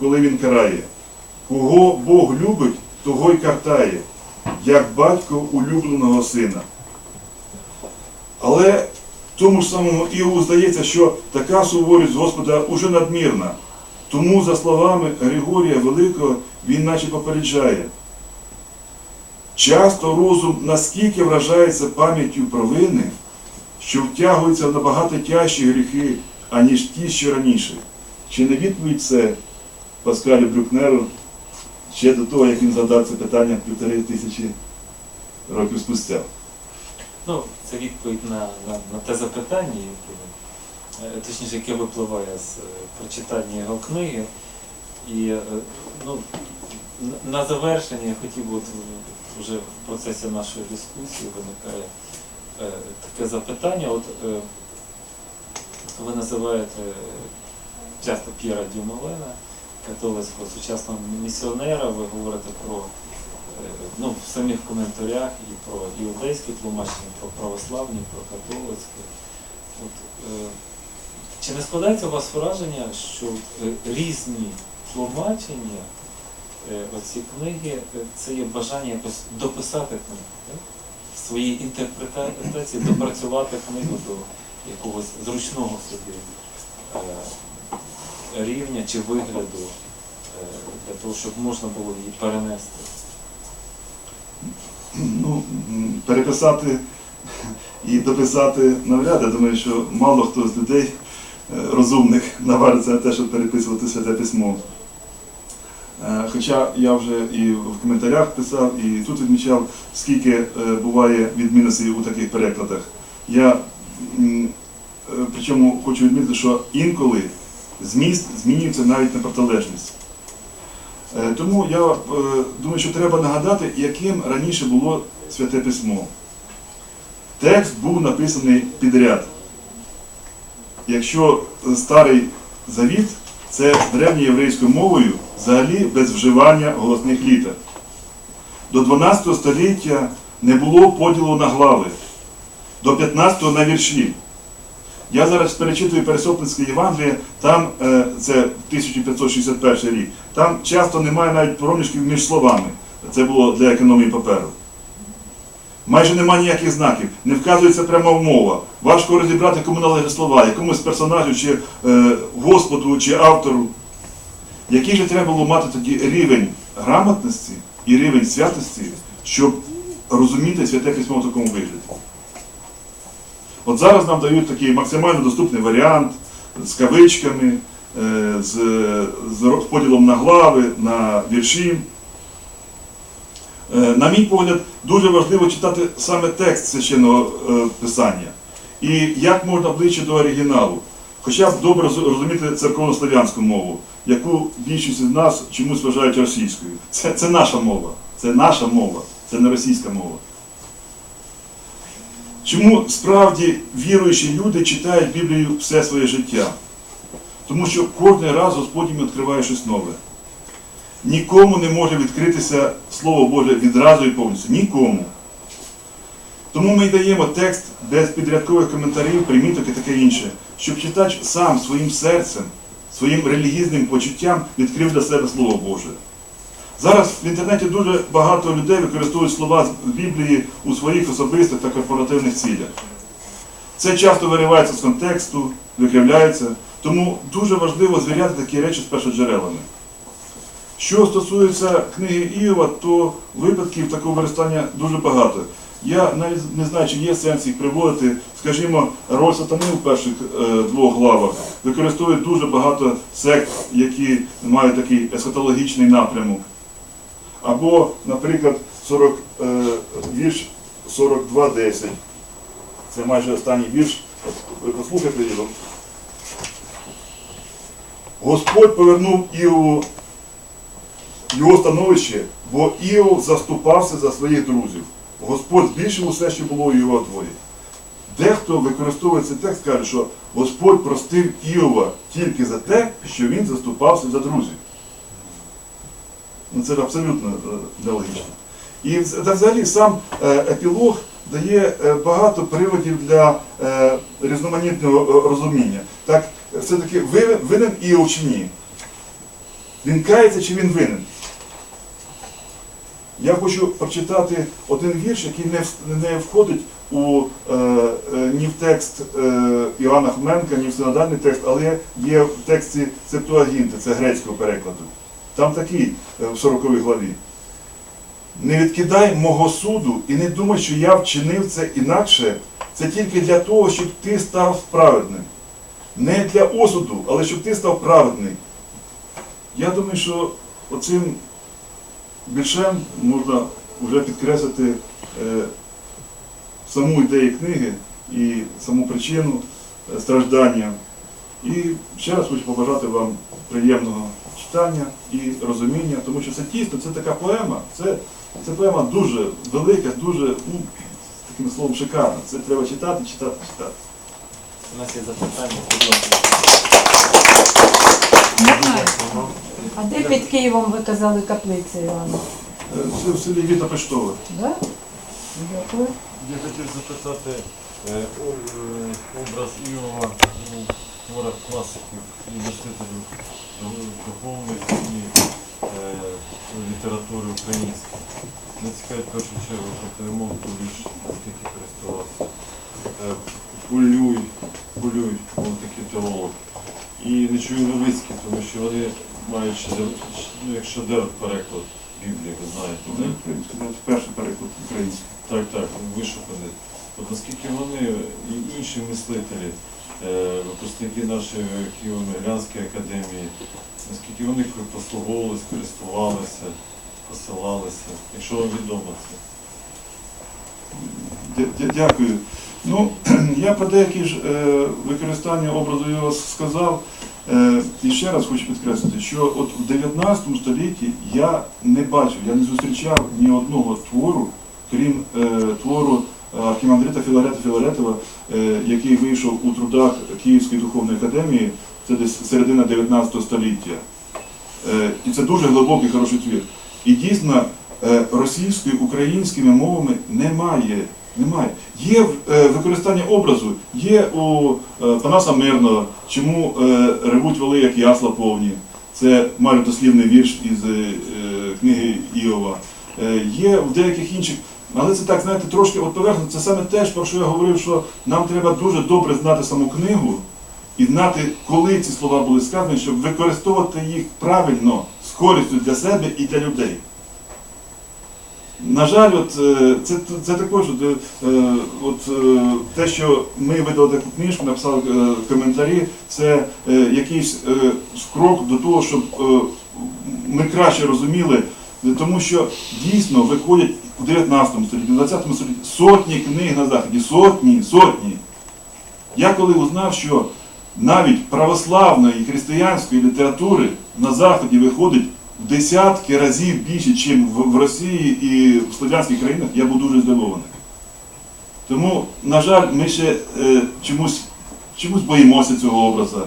Коли він карає. Кого Бог любить, того й картає, як батько улюбленого сина. Але тому ж самому Іову здається, що така суворість Господа уже надмірна. Тому, за словами Григорія Великого, він наче попереджає. Часто розум наскільки вражається пам'яттю провини, що втягується в набагато тяжчі гріхи, аніж ті, що раніше. Чи не відповідь це Паскалю Брюкнеру ще до того, як він задав це питання півтори тисячі років спустя? Ну, це відповідь на, на, на те запитання, яке, е, точніше, яке випливає з е, прочитання його книги. І е, ну, на- завершення я хотів би вже в процесі нашої дискусії виникає таке запитання. От ви називаєте часто П'єра Дюмовена, католицького сучасного місіонера, ви говорите про е, ну, в самих коментарях і про іудейське тлумачення, про православні, про католицьке. От, е, чи не складається у вас враження, що е, різні тлумачення оці книги це є бажання якось дописати книгу, так? В своїй інтерпретації допрацювати книгу до якогось зручного собі рівня чи вигляду е, для того, щоб можна було її перенести. Ну, переписати і дописати навряд. Я думаю, що мало хто з людей е, розумних наважиться на те, щоб переписувати святе письмо. Е, Хоча я вже і в коментарях писав, і тут відмічав, скільки буває відмінностей у таких перекладах. Я причому хочу відмітити, що інколи зміст змінюється навіть на протилежність. Е, Тому я е, думаю, що треба нагадати, яким раніше було Святе Письмо. Текст був написаний підряд. Якщо старий завіт, це древньоєврейською мовою взагалі без вживання голосних літер. До 12 століття не було поділу на глави, до 15 на вірші. Я зараз перечитую Пересопницьке Євангеліє, там е, це 1561 рік, там часто немає навіть проміжків між словами. Це було для економії паперу. Майже немає ніяких знаків, не вказується пряма мова. Важко розібрати, кому належать слова, якомусь персонажу, чи е, Господу, чи автору. Який же треба було мати тоді рівень грамотності і рівень святості, щоб розуміти святе письмо в такому вигляді? От зараз нам дають такий максимально доступний варіант з кавичками, е, з, з поділом на глави, на вірші. Е, На мій погляд, дуже важливо читати саме текст священного е, писання. І як можна ближче до оригіналу. Хоча б добре роз- розуміти церковнослов'янську мову, яку більшість з нас чомусь вважають російською. Це, це наша мова, це наша мова, це не російська мова. Чому справді віруючі люди читають Біблію все своє життя? Тому що кожен раз Господь їм відкриває щось нове. Нікому не може відкритися Слово Боже відразу і повністю. Нікому. Тому ми даємо текст без підрядкових коментарів, приміток і таке інше, щоб читач сам своїм серцем, своїм релігійним почуттям відкрив для себе Слово Боже. Зараз в інтернеті дуже багато людей використовують слова з Біблії у своїх особистих та корпоративних цілях. Це часто виривається з контексту, викривляється, тому дуже важливо звіряти такі речі з першоджерелами. Що стосується книги Іова, то випадків такого використання дуже багато. Я навіть не знаю, чи є сенс їх приводити. Скажімо, роль сатани у перших е, двох главах використовує дуже багато сект, які мають такий есхатологічний напрямок. Або, наприклад, 40, е, вірш 42.10. Це майже останній вірш. Ви послухайте його. Господь повернув Іову його становище, бо Іов заступався за своїх друзів. Господь збільшив усе, що було у його дворі. Дехто використовує цей текст, каже, що Господь простив Іова тільки за те, що він заступався за друзів. Ну, це абсолютно нелогічно. І взагалі сам е, епілог дає е, багато приводів для е, різноманітного розуміння. Так, все-таки винен Іов чи ні? Він кається чи він винен? Я хочу прочитати один вірш, який не, входить у, е, ні в текст е, Іоанна Хоменка, ні в синодальний текст, але є в тексті Септуагінти, це грецького перекладу. Там такий е, в 40 главі. Не відкидай мого суду і не думай, що я вчинив це інакше. Це тільки для того, щоб ти став праведним. Не для осуду, але щоб ти став праведний. Я думаю, що оцим більшем можна вже підкреслити е, саму ідею книги і саму причину е, страждання. І ще раз хочу побажати вам приємного читання і розуміння, тому що це дійсно це така поема, це, це поема дуже велика, дуже, ну, таким словом, шикарна. Це треба читати, читати, читати. У нас є запитання, будь ласка. А де під Києвом ви казали каплицю, Івана? Це в селі Віта Пештове. Да? Дякую. Я хотів запитати е, о- е, образ Іова творах класиків і мислителів духовної е, літератури української. Мене цікавить в першу чергу Патеримон Куліш, який користувався. Е, Полюй, Полюй, він такий теолог. І Нечуй Левицький, тому що вони мають шедевр, ну, як шедевр переклад Біблії, ви знаєте. Це перший переклад український. Так, так, вишукані. От наскільки вони і інші мислителі, випускники нашої Києво-Миглянської академії, наскільки вони послуговувалися, користувалися, посилалися, якщо вам відомо це. Дя- дя- Дякую. Ну, я про деякі ж е, використання образу його сказав. Е, і ще раз хочу підкреслити, що от в 19 столітті я не бачив, я не зустрічав ні одного твору, крім е, твору е, архімандрита Філарета Філаретова, е, який вийшов у трудах Київської духовної академії, це десь середина 19 століття. Е, і це дуже глибокий хороший твір. І дійсно е, російською, українськими мовами немає. Немає. Є е, використання образу, є у е, Панаса Мирного, чому е, ревуть воли, як ясла повні. Це майже дослівний вірш із е, е, книги Іова. Е, є в деяких інших, але це так, знаєте, трошки от поверхно. Це саме те, про що я говорив, що нам треба дуже добре знати саму книгу і знати, коли ці слова були сказані, щоб використовувати їх правильно, з користю для себе і для людей. На жаль, от, е, це, це також от, е, от, е, те, що ми видали таку книжку, написали коментарі, це якийсь крок до того, щоб ми краще розуміли, тому що дійсно виходять у 19 столітті, у 20 столітті сотні книг на Заході, сотні, сотні. Я коли узнав, що навіть православної християнської літератури на Заході виходить в десятки разів більше, ніж в, в Росії і в слов'янських країнах, я був дуже здивований. Тому, на жаль, ми ще е, чомусь, чомусь боїмося цього образу.